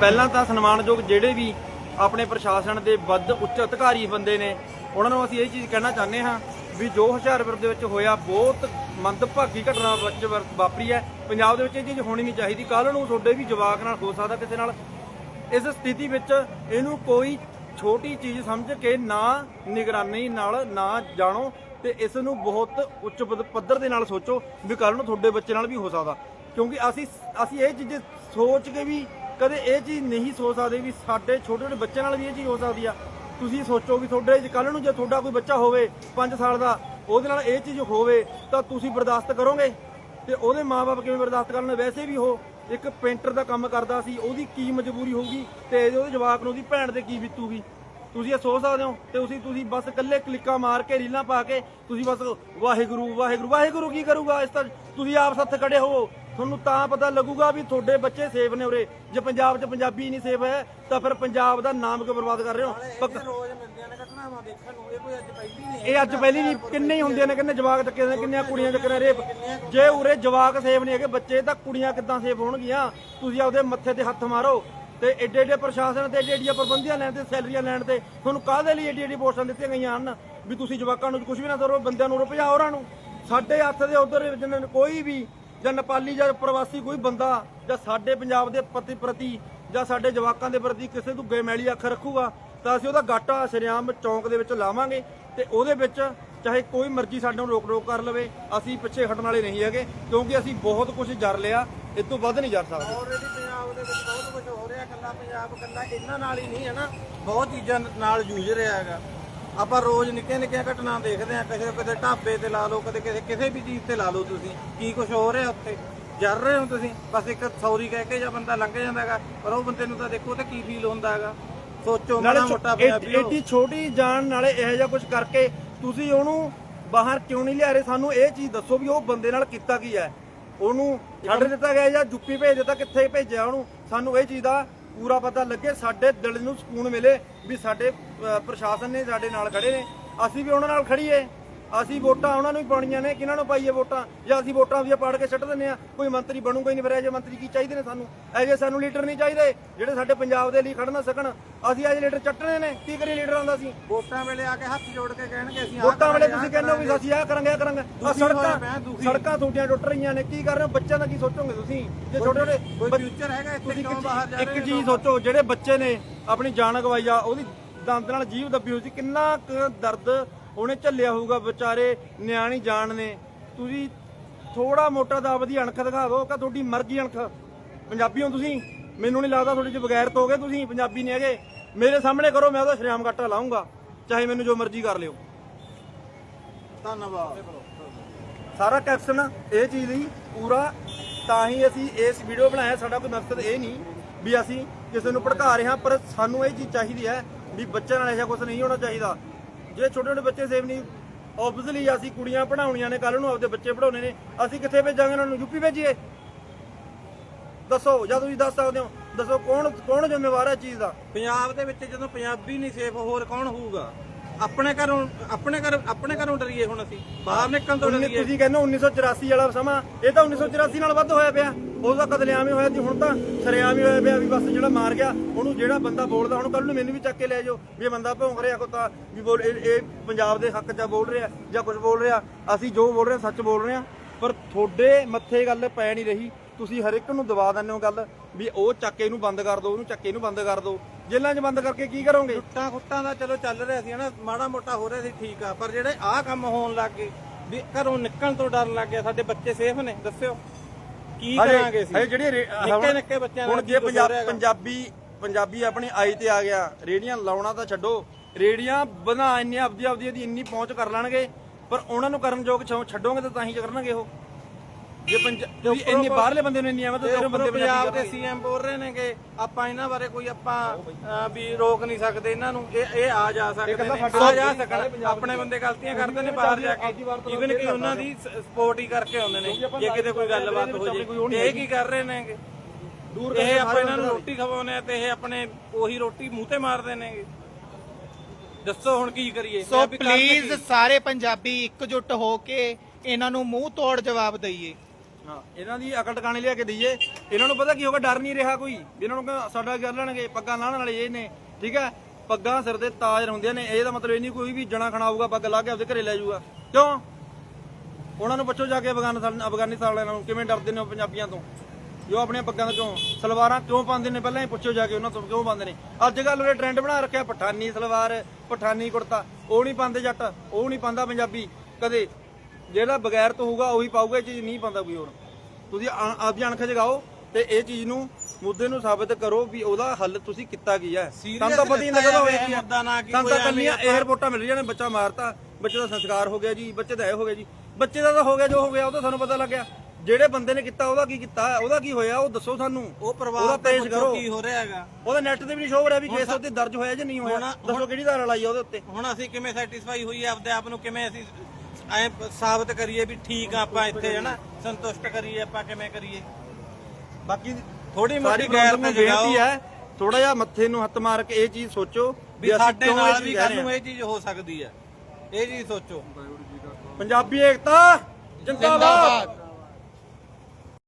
ਪਹਿਲਾਂ ਤਾਂ ਸਨਮਾਨਯੋਗ ਜਿਹੜੇ ਵੀ ਆਪਣੇ ਪ੍ਰਸ਼ਾਸਨ ਦੇ ਵੱਧ ਉੱਚ ਅਧਿਕਾਰੀ ਬੰਦੇ ਨੇ, ਉਹਨਾਂ ਨੂੰ ਅਸੀਂ ਇਹ ਚੀਜ਼ ਕਹਿਣਾ ਚਾਹੁੰਦੇ ਹਾਂ ਵੀ ਜੋ ਹੁਸ਼ਿਆਰਪੁਰ ਦੇ ਵਿੱਚ ਹੋਇਆ, ਬਹੁਤ ਮੰਦਭਾਗੀ ਘਟਨਾ ਵਿੱਚ ਵਾਪਰੀ ਹੈ। ਪੰਜਾਬ ਦੇ ਵਿੱਚ ਇਹ ਚੀਜ਼ ਹੋਣੀ ਨਹੀਂ ਚਾਹੀਦੀ। ਕੱਲ ਨੂੰ ਤੁਹਾਡੇ ਵੀ ਜਵਾਕ ਨਾਲ ਹੋ ਸਕਦਾ ਕਿਸੇ ਨਾਲ। ਇਸ ਸਥਿਤੀ ਵਿੱਚ ਇਹਨੂੰ ਕੋਈ ਛੋਟੀ ਚੀਜ਼ ਸਮਝ ਕੇ ਨਾ ਨਿਗਰਾਨੀ ਨਾਲ ਨਾ ਜਾਣੋ ਤੇ ਇਸ ਨੂੰ ਬਹੁਤ ਉੱਚ ਪੱਧਰ ਦੇ ਨਾਲ ਸੋਚੋ ਵੀ ਕੱਲ ਨੂੰ ਤੁਹਾਡੇ ਬੱਚੇ ਨਾਲ ਵੀ ਹੋ ਸਕਦਾ। ਕਿਉਂਕਿ ਅਸੀਂ ਅਸੀਂ ਇਹ ਚੀਜ਼ ਸੋਚ ਕੇ ਵੀ ਕਦੇ ਇਹ ਚੀਜ਼ ਨਹੀਂ ਸੋਚ ਸਕਦੇ ਵੀ ਸਾਡੇ ਛੋਟੇ ਛੋਟੇ ਬੱਚਿਆਂ ਨਾਲ ਵੀ ਇਹ ਚੀਜ਼ ਹੋ ਸਕਦੀ ਆ। ਤੁਸੀਂ ਸੋਚੋ ਵੀ ਤੁਹਾਡੇ ਕੱਲ ਨੂੰ ਜੇ ਤੁਹਾਡਾ ਕੋਈ ਬੱਚਾ ਹੋਵੇ 5 ਸਾਲ ਦਾ, ਉਹਦੇ ਨਾਲ ਇਹ ਚੀਜ਼ ਹੋਵੇ ਤਾਂ ਤੁਸੀਂ ਬਰਦਾਸ਼ਤ ਕਰੋਗੇ? ਤੇ ਉਹਦੇ ਮਾਪੇ ਕਿਵੇਂ ਬਰਦਾਸ਼ਤ ਕਰਨ? ਵੈਸੇ ਵੀ ਉਹ ਇੱਕ ਪੇਂਟਰ ਦਾ ਕੰਮ ਕਰਦਾ ਸੀ, ਉਹਦੀ ਕੀ ਮਜਬੂਰੀ ਹੋਊਗੀ ਤੇ ਉਹਦੇ ਜਵਾਕ ਨੂੰ ਉਹਦੀ ਭੈਣ ਤੇ ਕੀ ਬੀਤੂਗੀ? ਤੁਸੀਂ ਇਹ ਸੋਚ ਸਕਦੇ ਹੋ? ਤੇ ਤੁਸੀਂ ਤੁਸੀਂ ਬਸ ਇਕੱਲੇ ਕਲਿੱਕਾਂ ਮਾਰ ਕੇ, ਰੀਲਾਂ ਪਾ ਕੇ ਤੁਸੀਂ ਬਸ ਵਾਹਿਗੁਰੂ ਵਾਹਿਗੁਰੂ ਵਾਹਿਗੁਰੂ ਕੀ ਕਰੂਗਾ ਇਸ ਤਰ੍ਹਾਂ? ਤੁਸੀਂ ਆਪ ਸੱਥ ਖੜੇ ਹੋ। ਤੁਹਾਨੂੰ ਤਾਂ ਪਤਾ ਲੱਗੂਗਾ ਵੀ ਤੁਹਾਡੇ ਬੱਚੇ ਸੇਫ ਨੇ ਉਰੇ। ਜੇ ਪੰਜਾਬ 'ਚ ਪੰਜਾਬੀ ਨਹੀਂ ਸੇਫ ਹੈ ਤਾਂ ਫਿਰ ਪੰਜਾਬ ਦਾ ਨਾਮ ਕਿਉਂ ਬਰਬਾਦ ਕਰ ਰਹੇ ਹੋ? ਪੱਕ- ਰੋਜ਼ ਮਿਲਦੀਆਂ ਨੇ ਘਟਨਾਵਾਂ ਦੇਖਣ ਨੂੰ ਇਹ ਕੋਈ ਅੱਜ ਪਹਿਲੀ ਨਹੀਂ ਇਹ ਅੱਜ ਪਹਿਲੀ ਨਹੀਂ ਕਿੰਨੇ ਹੀ ਹੁੰਦੇ ਨੇ ਕਿੰਨੇ ਜਵਾਕ ਚੱਕੇ ਨੇ ਕਿੰਨੀਆਂ ਕੁੜੀਆਂ ਚੱਕਰੇ ਰੇਪ ਜੇ ਉਰੇ ਜਵਾਕ ਸੇਫ ਨਹੀਂ ਹੈਗੇ ਬੱਚੇ ਤਾਂ ਕੁੜੀਆਂ ਕਿੱਦਾਂ ਸੇਫ ਹੋਣਗੀਆਂ? ਤੁਸੀਂ ਆਪਦੇ ਮੱਥੇ ਤੇ ਹੱਥ ਮਾਰੋ ਤੇ ਏਡੇ ਏਡੇ ਪ੍ਰਸ਼ਾਸਨ ਤੇ ਏਡੀ ਏਡੀਆਂ ਪਾਬੰਦੀਆਂ ਲੈਣ ਤੇ ਸੈਲਰੀਆਂ ਲੈਣ ਤੇ ਤੁਹਾਨੂੰ ਕਾਹਦੇ ਲਈ ਏਡੀ ਏਡੀ ਪੋਸਟਾਂ ਦਿੱਤੀਆਂ ਗਈਆਂ ਹਨ? ਵੀ ਤੁਸੀਂ ਜਵਾਕਾਂ ਨੂੰ ਕੁਝ ਵੀ ਨਾ ਕਰੋ ਬੰਦਿਆਂ ਨੂੰ ਰੁਪਿਆ ਹੋਰਾਂ ਨੂੰ। ਸਾਡੇ ਹੱਥ ਦੇ ਉਧਰ ਜਿੰਨੇ ਕੋਈ ਵੀ ਜਾਂ ਨੇਪਾਲੀ ਜਾਂ ਪ੍ਰਵਾਸੀ ਕੋਈ ਬੰਦਾ ਜਾਂ ਸਾਡੇ ਪੰਜਾਬ ਦੇ ਪ੍ਰਤੀ ਪ੍ਰਤੀ ਜਾਂ ਸਾਡੇ ਜਵਾਕਾਂ ਦੇ ਪ੍ਰਤੀ ਕਿਸੇ ਤੋਂ ਗੈਮੈਲੀ ਅੱਖ ਰੱਖੂਗਾ, ਤਾਂ ਅਸੀਂ ਉਹਦਾ ਗਾਟਾ ਸ਼ਰਿਆਮ ਚੌਂਕ ਦੇ ਵਿੱਚ ਲਾਵਾਂਗੇ ਤੇ ਉਹਦੇ ਵਿੱਚ ਚਾਹੇ ਕੋਈ ਮਰਜ਼ੀ ਸਾਡੇ ਨੂੰ ਰੋਕ ਰੋਕ ਕਰ ਲਵੇ, ਅਸੀਂ ਪਿੱਛੇ ਹਟਣ ਵਾਲੇ ਨਹੀਂ ਹੈਗੇ, ਕਿਉਂਕਿ ਅਸੀਂ ਬਹੁਤ ਕੁਝ ਜਰ ਲਿਆ, ਇਸ ਤੋਂ ਵੱਧ ਨਹੀਂ ਜਰ ਸਕਦੇ। ਆਲਰੇਡੀ ਪੰਜਾਬ ਦੇ ਵਿੱਚ ਬਹੁਤ ਕੁਝ ਹੋ ਰਿਹਾ ਕੱਲਾ ਪੰਜਾਬ ਕੱਲਾ ਇਹਨਾਂ ਨਾਲ ਹੀ ਨਹੀਂ ਹੈ ਨਾ, ਬਹੁਤ ਚੀਜ਼ਾਂ ਨਾਲ ਜੂਝ ਰਿਹਾ ਹੈਗਾ। ਆਪਾਂ ਰੋਜ਼ ਨਿੱਕੀਆਂ ਨਿੱਕੀਆਂ ਘਟਨਾ ਦੇਖਦੇ ਆ ਕਿਸੇ ਕਿਤੇ ਢਾਬੇ ਤੇ ਲਾ ਲਓ ਕਦੇ ਕਿਸੇ ਕਿਸੇ ਵੀ ਚੀਜ਼ ਤੇ ਲਾ ਲਓ ਤੁਸੀਂ। ਕੀ ਕੁਝ ਹੋ ਰਿਹਾ ਉੱਥੇ? ਜਰ ਰਹੇ ਹੋ ਤੁਸੀਂ? ਬਸ ਇੱਕ ਸੌਰੀ ਕਹਿ ਕੇ ਜਾਂ ਬੰਦਾ ਲੰਘ ਜਾਂਦਾ ਹੈਗਾ ਪਰ ਉਹ ਬੰਦੇ ਨੂੰ ਤਾਂ ਦੇਖੋ ਤੇ ਕੀ ਫੀਲ ਹੁੰਦਾ ਹੈਗਾ। ਸੋਚੋ ਮਾੜਾ ਮੋਟਾ ਏਡੀ ਪੰਜਾਬੀਓ ਏਡੀ ਛੋਟੀ ਜਾਨ ਨਾਲੇ ਇਹੋ ਜਿਹਾ ਕੁਝ ਕਰਕੇ ਤੁਸੀਂ ਉਹਨੂੰ ਬਾਹਰ ਕਿਉਂ ਨਹੀਂ ਲਿਆ ਰਹੇ? ਸਾਨੂੰ ਇਹ ਚੀਜ਼ ਦੱਸੋ ਵੀ ਉਹ ਬੰਦੇ ਨਾਲ ਕੀਤਾ ਕੀ ਹੈ। ਉਹਨੂੰ ਛੱਡ ਦਿੱਤਾ ਗਿਆ ਜਾਂ ਜੁੱਪੀ ਭੇਜ ਦਿੱਤਾ ਕਿੱਥੇ ਭੇਜਿਆ ਉਹਨੂੰ? ਸਾਨੂੰ ਇਹ ਚੀਜ਼ ਦਾ ਪੂਰਾ ਪਤਾ ਲੱਗੇ, ਸਾਡੇ ਦਿਲ ਨੂੰ ਸਕੂਨ ਮਿਲੇ ਵੀ ਸਾਡੇ ਪ੍ਰਸ਼ਾਸਨ ਨੇ ਸਾਡੇ ਨਾਲ ਖੜੇ ਨੇ। ਅਸੀਂ ਵੀ ਉਹਨਾਂ ਨਾਲ ਖੜੀਏ ਅਸੀਂ ਵੋਟਾਂ ਉਹਨਾਂ ਨੂੰ ਹੀ ਪਾਉਣੀਆਂ ਨੇ ਕਿਹਨਾਂ ਨੂੰ ਪਾਈਏ ਵੋਟਾਂ? ਜਾਂ ਅਸੀਂ ਵੋਟਾਂ ਵੀ ਪਾੜ ਕੇ ਛੱਡ ਦਿੰਦੇ ਆ ਕੋਈ ਮੰਤਰੀ ਬਣੂਗਾ ਹੀ ਨਹੀਂ ਫਿਰ ਇਹ ਜਿਹੇ ਮੰਤਰੀ ਕੀ ਚਾਹੀਦੇ ਨੇ ਸਾਨੂੰ? ਇਹ ਜਿਹੇ ਸਾਨੂੰ ਲੀਡਰ ਨਹੀਂ ਚਾਹੀਦੇ ਜਿਹੜੇ ਸਾਡੇ ਪੰਜਾਬ ਦੇ ਲਈ ਖੜ ਨਾ ਸਕਣ। ਅਸੀਂ ਜਿਹੇ ਲੀਡਰ ਚੱਟਣੇ ਨੇ ਕੀ ਕਰੀ ਲੀਡਰਾਂ ਦਾ ਅਸੀਂ? ਵੋਟਾਂ ਵੇਲੇ ਆ ਕੇ ਹੱਥ ਜੋੜ ਕੇ ਕਹਿਣਗੇ ਅਸੀਂ ਵੋਟਾਂ ਵੇਲੇ ਤੁਸੀਂ ਕਹਿੰਦੇ ਹੋ ਵੀ ਅਸੀਂ ਆਹ ਕਰਾਂਗੇ ਆਹ ਕਰਾਂਗੇ। ਹੋਇਆ ਸੜਕਾਂ। ਸੜਕਾਂ ਤੁਹਾਡੀਆਂ ਟੁੱਟ ਰਹੀਆਂ ਨੇ ਕੀ ਕਰ ਰਹੇ ਹੋ? ਬੱਚਿਆਂ ਦਾ ਕੀ ਸੋਚੋਗੇ ਤੁਸੀਂ? ਜੇ ਛੋਟੇ ਛੋਟੇ ਕੋਈ ਫਿਊਚਰ ਹੈਗਾ ਇੱਥੇ ਕਿਉਂ ਬਾਹਰ ਜਾ ਰਹੇ ਇੱਕ ਚੀਜ਼ ਸੋਚੋ ਜਿਹੜੇ ਬੱਚੇ ਨੇ ਆਪਣੀ ਜਾਨ ਗਵਾਈ ਆ ਉਹਦੀ ਦੰਦ ਨਾਲ ਜੀਵ ਦੱਬੀ ਹੋਈ ਸੀ ਕਿੰਨਾ ਕੁ ਦਰਦ ਉਹਨੇ ਝੱਲਿਆ ਹੋਊਗਾ ਵਿਚਾਰੇ ਨਿਆਣੀ ਜਾਨ ਨੇ। ਤੁਸੀਂ ਥੋੜਾ ਮੋਟਾ ਦਾ ਆਪਦੀ ਅਣਖ ਦਿਖਾ ਦਿਓ ਕਿ ਤੁਹਾਡੀ ਮਰਜ਼ੀ ਅਣਖ। ਪੰਜਾਬੀ ਹੋ ਤੁਸੀਂ ਮੈਨੂੰ ਨਹੀਂ ਲੱਗਦਾ ਤੁਹਾਡੇ ਚ ਬਗੈਰਤ ਹੋ ਗਏ ਤੁਸੀਂ ਪੰਜਾਬੀ ਨਹੀਂ ਹੈਗੇ। ਮੇਰੇ ਸਾਹਮਣੇ ਕਰੋ ਮੈਂ ਉਹਦਾ ਸ਼ਰਿਆਮ ਘਾਟਾ ਲਾਉਂਗਾ ਚਾਹੇ ਮੈਨੂੰ ਜੋ ਮਰਜ਼ੀ ਕਰ ਲਿਓ। ਧੰਨਵਾਦ। ਸਾਰਾ ਕੈਪਸ਼ਨ ਇਹ ਚੀਜ਼ ਲਈ ਪੂਰਾ ਤਾਂ ਹੀ ਅਸੀਂ ਇਸ ਵੀਡੀਓ ਬਣਾਇਆ ਸਾਡਾ ਕੋਈ ਮਕਸਦ ਇਹ ਨਹੀਂ ਵੀ ਅਸੀਂ ਕਿਸੇ ਨੂੰ ਭੜਕਾ ਰਹੇ ਹਾਂ ਪਰ ਸਾਨੂੰ ਇਹ ਚੀਜ਼ ਚਾਹੀਦੀ ਹੈ ਵੀ ਬੱਚਿਆਂ ਨਾਲ ਐਸਾ ਕੁਝ ਨਹੀਂ ਹੋਣਾ ਚਾਹੀਦਾ। ਜੇ ਛੋਟੇ ਛੋਟੇ ਬੱਚੇ ਸੇਵ ਨਹੀਂ ਆਬਵੀਅਸਲੀ ਅਸੀਂ ਕੁੜੀਆਂ ਪੜਾਉਣੀਆਂ ਨੇ ਕੱਲ ਨੂੰ ਆਪਦੇ ਬੱਚੇ ਪੜਾਉਣੇ ਨੇ, ਅਸੀਂ ਕਿੱਥੇ ਭੇਜਾਂਗੇ ਉਹਨਾਂ ਨੂੰ? ਯੂਪੀ ਭੇਜੀਏ? ਦੱਸੋ, ਜਾਂ ਤੁਸੀਂ ਦੱਸ ਸਕਦੇ ਹੋ, ਦੱਸੋ ਕੌਣ ਕੌਣ ਜ਼ਿੰਮੇਵਾਰ ਹੈ ਚੀਜ਼ ਦਾ? ਪੰਜਾਬ ਦੇ ਵਿੱਚ ਜਦੋਂ ਪੰਜਾਬੀ ਨਹੀਂ ਸੇਫ ਹੋਰ ਕੌਣ ਹੋਊਗਾ? ਆਪਣੇ ਘਰੋਂ ਆਪਣੇ ਘਰ ਆਪਣੇ ਘਰੋਂ ਡਰੀਏ ਹੁਣ ਅਸੀਂ। ਬਾਹਰ ਨਿਕਲਣ ਤੋਂ ਡਰੀਏ। ਤੁਸੀਂ ਕਹਿੰਦੇ ਹੋ 1984 ਵਾਲਾ ਸਮਾਂ ਇਹ ਤਾਂ 1984 ਨਾਲ ਵੱਧ ਹੋਇਆ ਪਿਆ। ਉਹਦਾ ਕਤਲੇਆਮ ਹੀ ਹੋਇਆ ਸੀ ਹੁਣ ਤਾਂ ਸਰੇਆਮ ਹੀ ਹੋਇਆ ਪਿਆ ਵੀ ਬਸ ਜਿਹੜਾ ਮਾਰ ਗਿਆ ਉਹਨੂੰ ਜਿਹੜਾ ਬੰਦਾ ਬੋਲਦਾ ਹੁਣ ਕੱਲ ਨੂੰ ਮੈਨੂੰ ਵੀ ਚੱਕ ਕੇ ਲੈ ਜਾਓ। ਵੀ ਇਹ ਬੰਦਾ ਭੌਂਕ ਰਿਹਾ ਕੋ ਤਾਂ ਵੀ ਬੋਲ ਇਹ ਪੰਜਾਬ ਦੇ ਹੱਕ 'ਚ ਬੋਲ ਰਿਹਾ ਜਾਂ ਕੁਝ ਬੋਲ ਰਿਹਾ। ਅਸੀਂ ਜੋ ਬੋਲ ਰਹੇ ਸੱਚ ਬੋਲ ਰਹੇ ਹਾਂ। ਪਰ ਤੁਹਾਡੇ ਮੱਥੇ ਗੱਲ ਪੈ ਨਹੀਂ ਰਹੀ। ਤੁਸੀਂ ਹਰ ਇੱਕ ਨੂੰ ਦਬਾ ਦਿੰਦੇ ਹੋ ਗੱਲ ਵੀ ਉਹ ਚੱਕੇ ਨੂੰ ਬੰਦ ਕਰ ਦਿਓ ਉਹਨੂੰ ਚੱਕੇ ਨੂੰ ਬੰਦ ਕਰ ਦਿਓ ਜੇਲ੍ਹਾਂ 'ਚ ਬੰਦ ਕਰਕੇ ਕੀ ਕਰੋਗੇ? ਟੁੱਟਾਂ ਖੁੱਟਾਂ ਦਾ ਚਲੋ ਚੱਲ ਰਿਹਾ ਸੀ ਹਨਾ ਮਾੜਾ ਮੋਟਾ ਹੋ ਰਿਹਾ ਸੀ ਠੀਕ ਆ ਪਰ ਜਿਹੜੇ ਆਹ ਕੰਮ ਹੋਣ ਲੱਗ ਗਏ ਵੀ ਘਰੋਂ ਨਿਕਲਣ ਤੋਂ ਡਰ ਲੱਗ ਗਿਆ ਸਾਡੇ ਬੱਚੇ ਸੇਫ ਨੇ ਦੱਸਿਓ। ਕੀ ਕਰਾਂਗੇ ਅਸੀਂ? ਹਜੇ ਜਿਹੜੀ ਨਿੱਕੇ ਨਿੱਕੇ ਬੱਚਿਆਂ ਹੁਣ ਜੇ ਪੰਜਾਬ? ਪੰਜਾਬੀ ਆਪਣੀ ਆਈ ਤੇ ਆ ਗਿਆ ਰੇੜੀਆਂ ਲਾਉਣਾ ਤਾਂ ਛੱਡੋ। ਰੇੜੀਆਂ ਬਣਾ ਇੰਨੀ ਆਪਦੀ ਆਪਦੀ ਦੀ ਇੰਨੀ ਪਹੁੰਚ ਕਰ ਲੈਣਗੇ ਪਰ ਉਹਨਾਂ ਨੂੰ ਕਰਨ ਯੋਗ ਛੱਡ- ਛੱਡੋਗੇ ਤਾਂ ਤਾਂ ਹੀ ਕਰਨਗੇ ਉਹ। ਜੇ ਪੰਜ ਤੁਸੀਂ ਇੰਨੀ ਬਾਹਰਲੇ ਬੰਦੇ ਨੂੰ ਇੰਨੀ ਆਵਾਂ ਤਾਂ ਤੇਰੇ ਬੰਦੇ ਪੰਜਾਬ ਪੰਜਾਬੀ ਦੇ ਸੀਐਮ ਬੋਲ ਰਹੇ ਨੇਗੇ ਆਪਾਂ ਇਹਨਾਂ ਬਾਰੇ ਕੋਈ ਆਪਾਂ ਵੀ ਰੋਕ ਨਹੀਂ ਸਕਦੇ ਇਹਨਾਂ ਨੂੰ। ਇਹ ਇਹ ਆ ਜਾ ਸਕਦੇ ਨੇ। ਆ ਜਾ ਸਕਣ। ਆਪਣੇ ਬੰਦੇ ਗਲਤੀਆਂ ਕਰਦੇ ਨੇ ਬਾਹਰ ਜਾ ਕੇ। ਇਵਨ ਕਿ ਉਹਨਾਂ ਦੀ ਸਪੋਰਟ ਹੀ ਕਰਕੇ ਆਉਂਦੇ ਨੇ। ਜੇ ਕਿਤੇ ਕੋਈ ਗੱਲਬਾਤ ਹੋ ਜੇ। ਇਹ ਕੀ ਕਰ ਰਹੇ ਨੇਗੇ? ਦੂਰ ਇਹ ਆਪਾਂ ਇਹਨਾਂ ਨੂੰ ਰੋਟੀ ਖਵਾਉਂਦੇ ਆ ਤੇ ਇਹ ਆਪਣੇ ਉਹੀ ਰੋਟੀ ਮੂੰਹ ਤੇ ਮਾਰਦੇ ਨੇਗੇ। ਦੱਸੋ ਹੁਣ ਕੀ ਕਰੀਏ? So please? ਸਾਰੇ ਪੰਜਾਬੀ ਇਕਜੁੱਟ ਹੋ ਕੇ ਇਹਨਾਂ ਨੂੰ ਮੂੰਹ ਤੋੜ ਜਵਾਬ ਦਈਏ। ਹਾਂ, ਇਹਨਾਂ ਦੀ ਅਕਲ ਟਿਕਾਣੇ ਲਿਆ ਕੇ ਦਈਏ। ਇਹਨਾਂ ਨੂੰ ਪਤਾ ਕੀ ਹੋਗਾ ਡਰ ਨਹੀਂ ਰਿਹਾ ਕੋਈ। ਵੀ ਇਹਨਾਂ ਨੂੰ ਸਾਡਾ ਕਰ ਲੈਣਗੇ, ਪੱਗਾਂ ਲਾਹਣ ਵਾਲੇ ਇਹ ਨੇ, ਠੀਕ ਹੈ? ਪੱਗਾਂ ਸਿਰ ਤੇ ਤਾਜ ਹੁੰਦੀਆਂ ਨੇ ਇਹਦਾ ਮਤਲਬ ਇਹ ਨਹੀਂ ਕੋਈ ਵੀ ਜਣਾ ਖਣਾਊਗਾ ਪੱਗ ਲਾ ਕੇ ਆਪਦੇ ਘਰੇ ਲੈ ਜਾਊਗਾ। ਕਿਉਂ? ਉਹਨਾਂ ਨੂੰ ਪੁੱਛੋ ਜਾ ਕੇ ਅਫਗਾਨਿਸਤਾਨ ਅਫਗਾਨਿਸਤਾਨ ਵਾਲਿਆਂ ਨੂੰ, ਕਿਵੇਂ ਡਰਦੇ ਨੇ ਉਹ ਪੰਜਾਬੀਆਂ ਤੋਂ? ਜੋ ਆਪਣੀਆਂ ਪੱਗਾਂ ਤੋਂ ਕਿਉਂ? ਸਲਵਾਰਾਂ ਕਿਉਂ ਪਾਉਂਦੇ ਨੇ? ਪਹਿਲਾਂ ਹੀ ਪੁੱਛੋ ਜਾ ਕੇ ਉਹਨਾਂ ਤੋਂ ਕਿਉਂ ਪਾਉਂਦੇ ਨੇ? ਅੱਜ ਕੱਲ ਉਹਨੇ ਟ੍ਰੈਂਡ ਬਣਾ ਰੱਖਿਆ, ਪਠਾਨੀ ਸਲਵਾਰ, ਪਠਾਨੀ ਕੁੜਤਾ। ਉਹ ਨਹੀਂ ਪਾਉਂਦੇ ਜੱਟ, ਉਹ ਨਹੀਂ ਪਾਉਂਦਾ ਪੰਜਾਬੀ। ਕਦੇ ਜਿਹੜਾ ਬਗੈਰ ਤੋਂ ਹੋਊਗਾ ਉਹੀ ਪਾਊਗਾ ਇਹ ਚੀਜ਼ ਨਹੀਂ ਪਾਉਂਦਾ ਕੋਈ ਹੋਰ। ਤੁਸੀਂ ਆਪਦੀ ਅਣਖ ਜਗਾਓ ਤੇ ਇਹ ਚੀਜ਼ ਨੂੰ ਮੁੱਦੇ ਨੂੰ ਸਾਬਿਤ ਕਰੋ ਵੀ ਉਹਦਾ ਹੱਲ ਤੁਸੀਂ ਕੀਤਾ ਕੀ ਹੈ। ਤਾਂ ਪਤਾ ਹੀ ਲੱਗਦਾ ਹੋਇਆ ਕੀ ਮੁੱਦਾ ਨਾ ਕੀ ਸਾਨੂੰ ਤਾਂ ਕੋਈ ਕੱਲੀਆਂ ਇਹ ਰਿਪੋਰਟਾਂ ਮਿਲ ਰਹੀਆਂ ਨੇ ਬੱਚਾ ਮਾਰਤਾ ਬੱਚੇ ਦਾ ਸੰਸਕਾਰ ਹੋ ਗਿਆ ਜੀ ਬੱਚੇ ਦਾ ਇਹ ਹੋ ਗਿਆ ਜੀ। ਬੱਚੇ ਦਾ ਤਾਂ ਹੋ ਗਿਆ ਜੋ ਹੋ ਗਿਆ ਉਹ ਤਾਂ ਸਾਨੂੰ ਪਤਾ ਲੱਗਿਆ ਜਿਹੜੇ ਬੰਦੇ ਨੇ ਕੀਤਾ ਉਹਦਾ ਕੀ ਕੀਤਾ ਉਹਦਾ ਕੀ ਹੋਇਆ ਉਹ ਦੱਸੋ ਸਾਨੂੰ। ਉਹ ਪਰਿਵਾਰ ਤੇ ਕਰੋ। ਕੀ ਹੋ ਰਿਹਾ ਹੈਗਾ? ਉਹਦਾ ਨੈਟ ਤੇ ਵੀ ਨਹੀਂ ਸ਼ੋਅ ਹੋ ਰਿਹਾ ਵੀ ਕੇਸ ਉੱਤੇ ਦਰਜ ਹੋਇਆ ਜਾਂ ਨਹੀਂ ਹੋਇਆ। ਦੱਸੋ ਕਿਹੜੀ ਧਾਰਾ ਲਾਈ ਆ ਉਹਦੇ ਉੱਤੇ। ਹੁਣ ਅਸੀਂ ਕਿਵੇਂ ਸੈਟੀਸਫਾਈ ਹੋਈਏ ਆਪਦੇ ਆਪ ਨੂੰ ਕਿਵੇਂ ਅਸੀਂ ਐ ਸਾਬਤ ਕਰੀਏ ਵੀ ਠੀਕ ਆ ਆਪਾਂ ਇੱਥੇ ਹਨਾ? ਸੰਤੁਸ਼ਟ ਕਰੀਏ ਆਪਾਂ ਕਿਵੇਂ ਕਰੀਏ? ਬਾਕੀ ਥੋੜੀ ਮੋਟੀ ਗੈਰ ਤੇ ਬੇਨਤੀ ਹੈ ਥੋੜਾ ਜਿਹਾ ਮੱਥੇ ਨੂੰ ਹੱਥ ਮਾਰ ਕੇ ਇਹ ਚੀਜ਼ ਸੋਚੋ ਵੀ ਸਾਡੇ ਨਾਲ ਵੀ ਕੱਲ ਨੂੰ। ਇਹ ਚੀਜ਼ ਹੋ ਸਕਦੀ ਹੈ ਇਹ ਚੀਜ਼ ਸੋਚੋ। ਪੰਜਾਬੀ ਏਕਤਾ ਜਿੰਦਾਬਾਦ।